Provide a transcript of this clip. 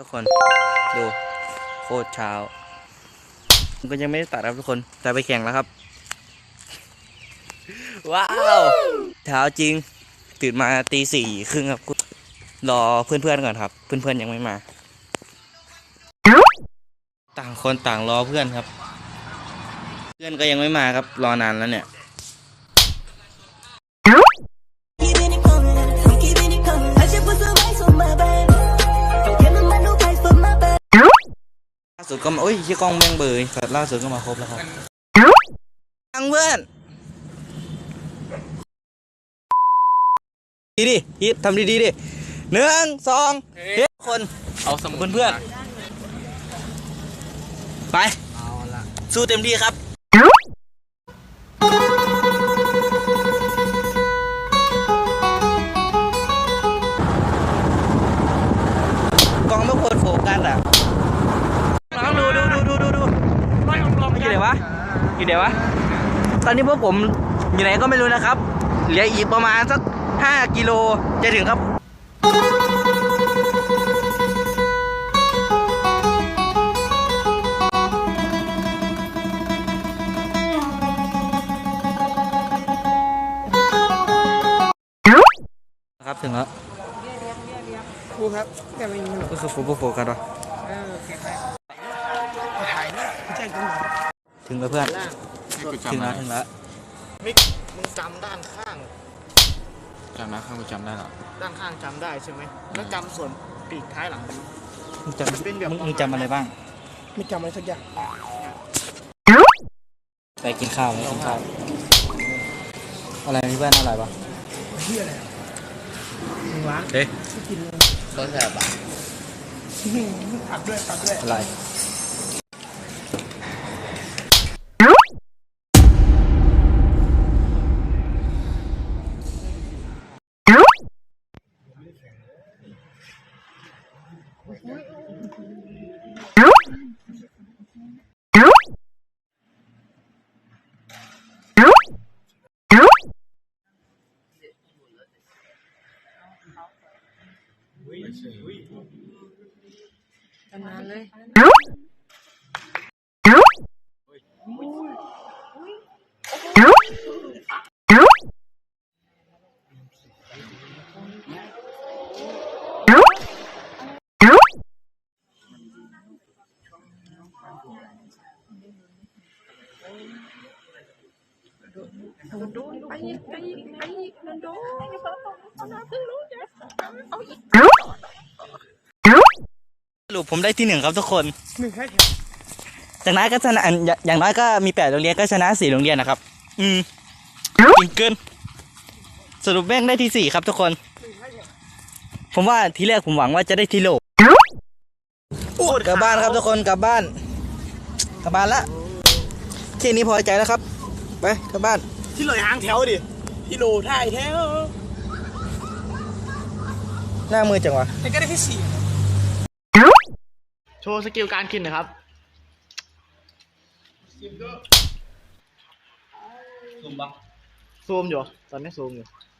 ทุกคนดูโคตรเช้าผมก็ยังไม่ได้ตัดครับทุกคนแต่ไปแข่งแล้วครับ ว้าวเช้าจริง ตื่นมาตีสี่ครึ่งครับรอเพื่อนๆก่อนครับ เพื่อนๆยังไม่มา ต่างคนต่างรอเพื่อนครับ เพื่อนก็ยังไม่มาครับ รอนานแล้วเนี่ย สุดก็มาโอ้ยชี่กล้องแม่งเบยแต่ล่าสุดก็มาครบแล้วครับตังเพื่อนดีดิฮิตทำดีๆดิหนึ่งสองเฮ้ยคนเอาสมุดเพื่อนไปสู้เต็มที่ครับกล้องไม่ควรโฟกัสอะน้องดูดูดูดูดูดูอยู่ไหน วะ อยู่ไหนวะ ตอนนี้พวกผมอยู่ไหนก็ไม่รู้นะครับ เหลืออีกประมาณสักห้ากิโลจะถึงครับครับถึงแล้วครูครับแกไม่มีหรอกก็คือโฟกัสโฟกัสวะเออโอเคครับถ่ายนะแจ้งตำรวจ ถึงแล้วเพื่อนให้กูถึงจำแล้วได้ถึงแล้ว มิกมึงจำด้านข้าง จำนะข้างกูจำได้หรอด้านข้างจำได้ใช่ไหมแล้วจำส่วนปีกท้ายหลังมันมึงจำเป็นแบบมึงมึงจำอะไรบ้าง ไม่จำอะไรสักอย่างไปกินข้าวไปกินข้าว อะไรมีเพื่อนอะไรปะมึงวะเอ๊ะต้นแบบอะผัดด้วยผัดด้วย อะไร ขนาดเลยโดนไปไปไปโดนโดนโดนโดน สรุปผมได้ที่หนึ่งครับทุกคนหนึ่งแค่จากนั้นก็ชนะอย่างอย่างน้อยก็มีแปดโรงเรียนก็ชนะสี่โรงเรียนนะครับ อืมกินเกิน สรุปแม่งได้ที่สี่ครับทุกคน ผมว่าทีแรกผมหวังว่าจะได้ที่โหลกลับบ้านครับทุกคนกลับบ้าน กลับบ้านละแค่นี้พอใจแล้วครับ ไปกลับบ้าน ที่เลยหางแถวดิที่โลท้ายแถว หน้ามือจังวะแต่ก็ได้แค่สี่โชว์สกิลการกินหนะครับซูมปะซูมอยู่ ตอนนี้ซูมอยู่มาละ